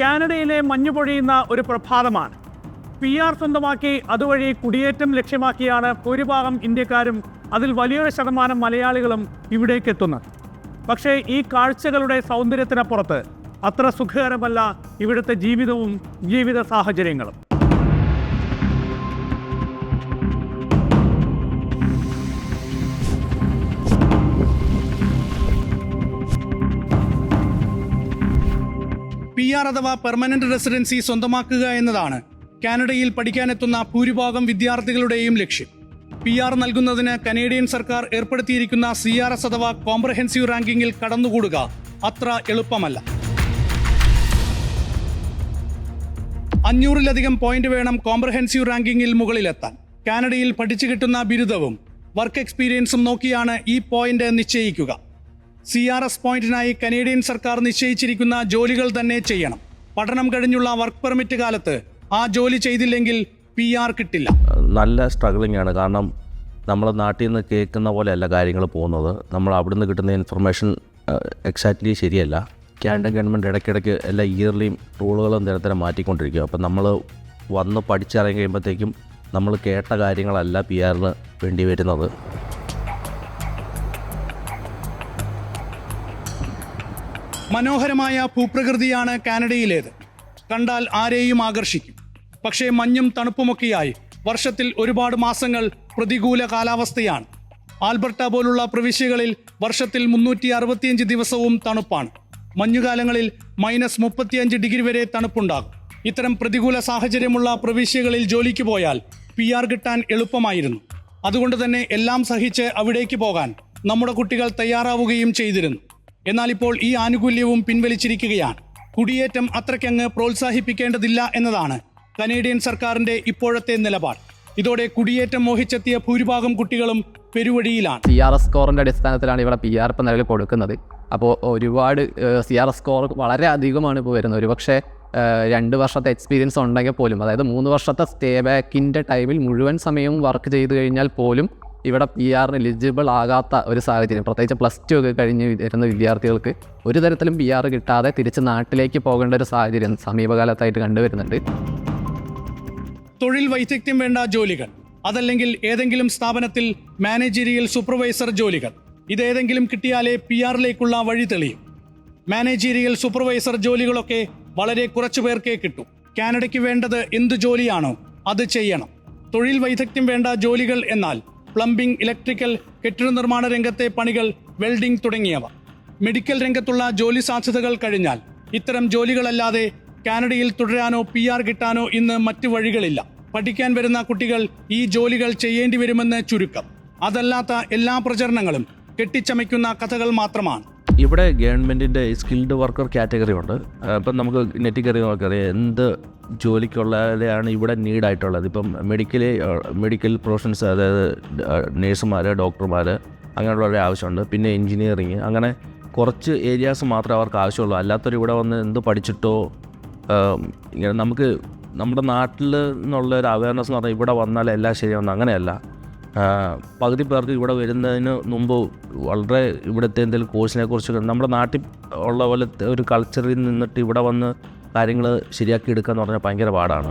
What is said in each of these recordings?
കാനഡയിലെ മഞ്ഞ് പൊഴിയുന്ന ഒരു പ്രഭാതമാണ്. പി ആർ സ്വന്തമാക്കി അതുവഴി കുടിയേറ്റം ലക്ഷ്യമാക്കിയാണ് ഭൂരിഭാഗം ഇന്ത്യക്കാരും അതിൽ വലിയൊരു ശതമാനം മലയാളികളും ഇവിടേക്ക് എത്തുന്നത്. പക്ഷേ ഈ കാഴ്ചകളുടെ സൗന്ദര്യത്തിനപ്പുറത്ത് അത്ര സുഖകരമല്ല ഇവിടുത്തെ ജീവിതവും ജീവിത സാഹചര്യങ്ങളും. ആർ അഥവാ പെർമനന്റ് റെസിഡൻസി സ്വന്തമാക്കുക എന്നതാണ് കാനഡയിൽ പഠിക്കാനെത്തുന്ന ഭൂരിഭാഗം വിദ്യാർത്ഥികളുടെയും ലക്ഷ്യം. പി ആർ നൽകുന്നതിന് കനേഡിയൻ സർക്കാർ ഏർപ്പെടുത്തിയിരിക്കുന്ന സി ആർ എസ് അഥവാ കോംപ്രഹെൻസീവ് റാങ്കിങ്ങിൽ കടന്നുകൂടുക അത്ര എളുപ്പമല്ല. അഞ്ഞൂറിലധികം പോയിന്റ് വേണം കോംപ്രഹെൻസീവ് റാങ്കിങ്ങിൽ മുകളിലെത്താൻ. കാനഡയിൽ പഠിച്ചു കിട്ടുന്ന ബിരുദവും വർക്ക് എക്സ്പീരിയൻസും നോക്കിയാണ് ഈ പോയിന്റ് നിശ്ചയിക്കുക. സി ആർ എസ് പോയിന്റിനായി കനേഡിയൻ സർക്കാർ നിശ്ചയിച്ചിരിക്കുന്ന ജോലികൾ തന്നെ ചെയ്യണം. പഠനം കഴിഞ്ഞുള്ള വർക്ക് പെർമിറ്റ് കാലത്ത് ആ ജോലി ചെയ്തില്ലെങ്കിൽ പി ആർ കിട്ടില്ല. നല്ല സ്ട്രഗ്ലിംഗ് ആണ്. കാരണം നമ്മളെ നാട്ടിൽ നിന്ന് കേൾക്കുന്ന പോലെയല്ല കാര്യങ്ങൾ പോകുന്നത്. നമ്മൾ അവിടെ നിന്ന് കിട്ടുന്ന ഇൻഫർമേഷൻ എക്സാക്ട്ലി ശരിയല്ല. കാനഡ ഗവൺമെന്റ് ഇടയ്ക്കിടയ്ക്ക് എല്ലാ ഇയർലിയും റൂളുകളും നിരന്തരം മാറ്റിക്കൊണ്ടിരിക്കും അപ്പം നമ്മൾ വന്ന് പഠിച്ചിറങ്ങി കഴിയുമ്പോഴത്തേക്കും നമ്മൾ കേട്ട കാര്യങ്ങളല്ല പി ആറിന് വേണ്ടി വരുന്നത്. മനോഹരമായ ഭൂപ്രകൃതിയാണ് കാനഡയിലേത്. കണ്ടാൽ ആരെയും ആകർഷിക്കും. പക്ഷേ മഞ്ഞും തണുപ്പുമൊക്കെയായി വർഷത്തിൽ ഒരുപാട് മാസങ്ങൾ പ്രതികൂല കാലാവസ്ഥയാണ്. ആൽബർട്ട പോലുള്ള പ്രവിശ്യകളിൽ വർഷത്തിൽ മുന്നൂറ്റി അറുപത്തിയഞ്ച് ദിവസവും തണുപ്പാണ്. മഞ്ഞുകാലങ്ങളിൽ മൈനസ് മുപ്പത്തിയഞ്ച് ഡിഗ്രി വരെ തണുപ്പുണ്ടാകും. ഇത്തരം പ്രതികൂല സാഹചര്യമുള്ള പ്രവിശ്യകളിൽ ജോലിക്ക് പോയാൽ പി ആർ കിട്ടാൻ എളുപ്പമായിരുന്നു. അതുകൊണ്ട് തന്നെ എല്ലാം സഹിച്ച് അവിടേക്ക് പോകാൻ നമ്മുടെ കുട്ടികൾ തയ്യാറാവുകയും ചെയ്തിരുന്നു. എന്നാൽ ഇപ്പോൾ ഈ ആനുകൂല്യവും പിൻവലിച്ചിരിക്കുകയാണ്. കുടിയേറ്റം അത്രയ്ക്കങ്ങ് പ്രോത്സാഹിപ്പിക്കേണ്ടതില്ല എന്നതാണ് കനേഡിയൻ സർക്കാരിന്റെ ഇപ്പോഴത്തെ നിലപാട്. ഇതോടെ കുടിയേറ്റം മോഹിച്ചെത്തിയ ഭൂരിഭാഗം കുട്ടികളും പെരുവഴിയിലാണ്. സി ആർ എസ് സ്കോറിന്റെ അടിസ്ഥാനത്തിലാണ് ഇവിടെ പി ആർ ഇപ്പം നിലവിൽ കൊടുക്കുന്നത്. അപ്പോൾ ഒരുപാട് സി ആർ എസ് സ്കോർ വളരെ അധികമാണ് ഇപ്പോൾ വരുന്നത്. ഒരുപക്ഷെ രണ്ട് വർഷത്തെ എക്സ്പീരിയൻസ് ഉണ്ടെങ്കിൽ പോലും അതായത് മൂന്ന് വർഷത്തെ സ്റ്റേ ബാക്കിന്റെ ടൈമിൽ മുഴുവൻ സമയവും വർക്ക് ചെയ്ത് കഴിഞ്ഞാൽ പോലും ഇവിടെ പി ആറിന് എലിജിബിൾ ആകാത്ത ഒരു സാഹചര്യം. പ്രത്യേകിച്ച് പ്ലസ് ടു ഒക്കെ കഴിഞ്ഞ് വരുന്ന വിദ്യാർത്ഥികൾക്ക് ഒരു തരത്തിലും പി ആർ കിട്ടാതെ തിരിച്ച് നാട്ടിലേക്ക് പോകേണ്ട ഒരു സാഹചര്യം സമീപകാലത്തായിട്ട് കണ്ടുവരുന്നുണ്ട്. തൊഴിൽ വൈദഗ്ധ്യം വേണ്ട ജോലികൾ. അതല്ലെങ്കിൽ ഏതെങ്കിലും സ്ഥാപനത്തിൽ മാനേജരിയൽ സൂപ്പർവൈസർ ജോലികൾ. ഇതേതെങ്കിലും കിട്ടിയാലേ പി ആറിലേക്കുള്ള വഴി തെളിയും. മാനേജീരിയൽ സൂപ്പർവൈസർ ജോലികളൊക്കെ വളരെ കുറച്ചു പേർക്കേ കിട്ടും. കാനഡയ്ക്ക് വേണ്ടത് എന്ത് ജോലിയാണോ അത് ചെയ്യണം. തൊഴിൽ വൈദഗ്ധ്യം വേണ്ട ജോലികൾ എന്നാൽ പ്ലംബിംഗ് ഇലക്ട്രിക്കൽ കെട്ടിട നിർമ്മാണ രംഗത്തെ പണികൾ വെൽഡിംഗ് തുടങ്ങിയവ. മെഡിക്കൽ രംഗത്തുള്ള ജോലി സാധ്യതകൾ കഴിഞ്ഞാൽ ഇത്തരം ജോലികളല്ലാതെ കാനഡയിൽ തുടരാനോ പി ആർ കിട്ടാനോ ഇന്ന് മറ്റു വഴികളില്ല. പഠിക്കാൻ വരുന്ന കുട്ടികൾ ഈ ജോലികൾ ചെയ്യേണ്ടി വരുമെന്ന് ചുരുക്കം. അതല്ലാത്ത എല്ലാ പ്രചരണങ്ങളും കെട്ടിച്ചമയ്ക്കുന്ന കഥകൾ മാത്രമാണ്. ഇവിടെ ഗവൺമെന്റിന്റെ സ്കിൽഡ് വർക്കർ കാറ്റഗറി ഉണ്ട്. അപ്പം നമുക്ക് നെറ്റിൽ കയറി നോക്കറിയാം എന്ത് ജോലിക്കുള്ളവരെയാണ് ഇവിടെ നീഡായിട്ടുള്ളത്. ഇപ്പം മെഡിക്കൽ മെഡിക്കൽ പ്രൊഫഷൻസ് അതായത് നേഴ്സുമാർ ഡോക്ടർമാർ അങ്ങനെയുള്ളവരുടെ ആവശ്യമുണ്ട്. പിന്നെ എൻജിനീയറിങ് അങ്ങനെ കുറച്ച് ഏരിയാസ് മാത്രമേ അവർക്ക് ആവശ്യമുള്ളൂ. അല്ലാത്തവർ ഇവിടെ വന്ന് എന്ത് പഠിച്ചിട്ടോ ഇങ്ങനെ നമുക്ക് നമ്മുടെ നാട്ടിൽ നിന്നുള്ള ഒരു അവയർനെസ് എന്ന് പറഞ്ഞാൽ ഇവിടെ വന്നാൽ എല്ലാം ശരിയാവുന്ന അങ്ങനെയല്ല. പകുതി പേർക്ക് ഇവിടെ വരുന്നതിന് മുമ്പ് വളരെ ഇവിടുത്തെ എന്തെങ്കിലും കോഴ്സിനെ കുറിച്ച് നമ്മുടെ നാട്ടിൽ ഉള്ള പോലെ ഒരു കൾച്ചറിൽ നിന്നിട്ട് ഇവിടെ വന്ന് കാര്യങ്ങൾ ശരിയാക്കി എടുക്കുക എന്ന് പറഞ്ഞാൽ ഭയങ്കര പാടാണ്.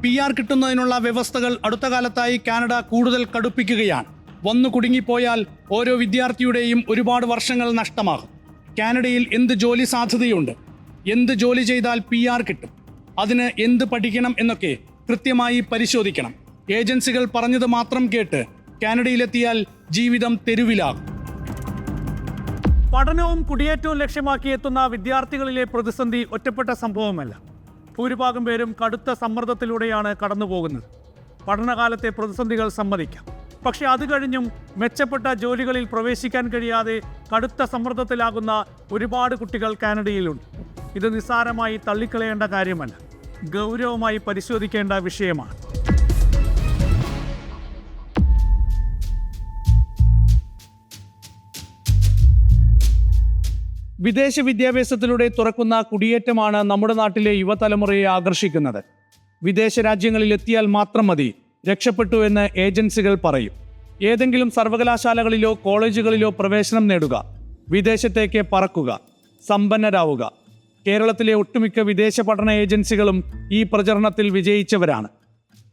പി ആർ കിട്ടുന്നതിനുള്ള വ്യവസ്ഥകൾ അടുത്ത കാലത്തായി കാനഡ കൂടുതൽ കടുപ്പിക്കുകയാണ്. വന്നു കുടുങ്ങിപ്പോയാൽ ഓരോ വിദ്യാർത്ഥിയുടെയും ഒരുപാട് വർഷങ്ങൾ നഷ്ടമാകും. കാനഡയിൽ എന്ത് ജോലി സാധ്യതയുണ്ട്? എന്ത് ജോലി ചെയ്താൽ പി ആർ കിട്ടും? അതിന് എന്ത് പഠിക്കണം എന്നൊക്കെ കൃത്യമായി പരിശോധിക്കണം. ഏജൻസികൾ പറഞ്ഞത് മാത്രം കേട്ട് കാനഡയിലെത്തിയാൽ ജീവിതം തെരുവിലാകും. പഠനവും കുടിയേറ്റവും ലക്ഷ്യമാക്കി എത്തുന്ന വിദ്യാർത്ഥികളിലെ പ്രതിസന്ധി ഒറ്റപ്പെട്ട സംഭവമല്ല. ഭൂരിഭാഗം പേരും കടുത്ത സമ്മർദ്ദത്തിലൂടെയാണ് കടന്നുപോകുന്നത്. പഠനകാലത്തെ പ്രതിസന്ധികൾ സമ്മതിക്കാം. പക്ഷേ അത് കഴിഞ്ഞും മെച്ചപ്പെട്ട ജോലികളിൽ പ്രവേശിക്കാൻ കഴിയാതെ കടുത്ത സമ്മർദ്ദത്തിലാകുന്ന ഒരുപാട് കുട്ടികൾ കാനഡയിലുണ്ട്. ഇത് നിസ്സാരമായി തള്ളിക്കളയേണ്ട കാര്യമല്ല. ഗൗരവമായി പരിശോധിക്കേണ്ട വിഷയമാണ്. വിദേശ വിദ്യാഭ്യാസത്തിലൂടെ തുറക്കുന്ന കുടിയേറ്റമാണ് നമ്മുടെ നാട്ടിലെ യുവതലമുറയെ ആകർഷിക്കുന്നത്. വിദേശ രാജ്യങ്ങളിൽ എത്തിയാൽ മാത്രം മതി രക്ഷപ്പെട്ടു എന്ന് ഏജൻസികൾ പറയും. ഏതെങ്കിലും സർവകലാശാലകളിലോ കോളേജുകളിലോ പ്രവേശനം നേടുക വിദേശത്തേക്ക് പറക്കുക സമ്പന്നരാവുക. കേരളത്തിലെ ഒട്ടുമിക്ക വിദേശ പഠന ഏജൻസികളും ഈ പ്രചരണത്തിൽ വിജയിച്ചവരാണ്.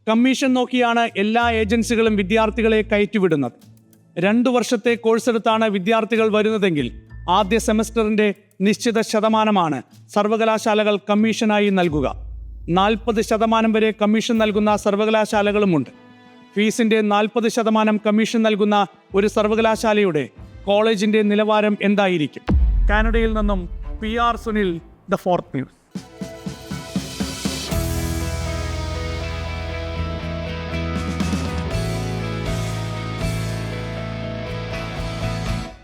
കമ്മീഷൻ നോക്കിയാണ് എല്ലാ ഏജൻസികളും വിദ്യാർത്ഥികളെ കയറ്റിവിടുന്നത്. രണ്ടു വർഷത്തെ കോഴ്സ് എടുത്താണ് വിദ്യാർത്ഥികൾ വരുന്നതെങ്കിൽ ആദ്യ സെമസ്റ്ററിന്റെ നിശ്ചിത ശതമാനമാണ് സർവകലാശാലകൾ കമ്മീഷനായി നൽകുക. നാൽപ്പത് ശതമാനം വരെ കമ്മീഷൻ നൽകുന്ന സർവകലാശാലകളുമുണ്ട്. ഫീസിന്റെ നാൽപ്പത് ശതമാനം കമ്മീഷൻ നൽകുന്ന ഒരു സർവകലാശാലയുടെ കോളേജിന്റെ നിലവാരം എന്തായിരിക്കും? കാനഡയിൽ നിന്നും P R Sunil the Fourth News.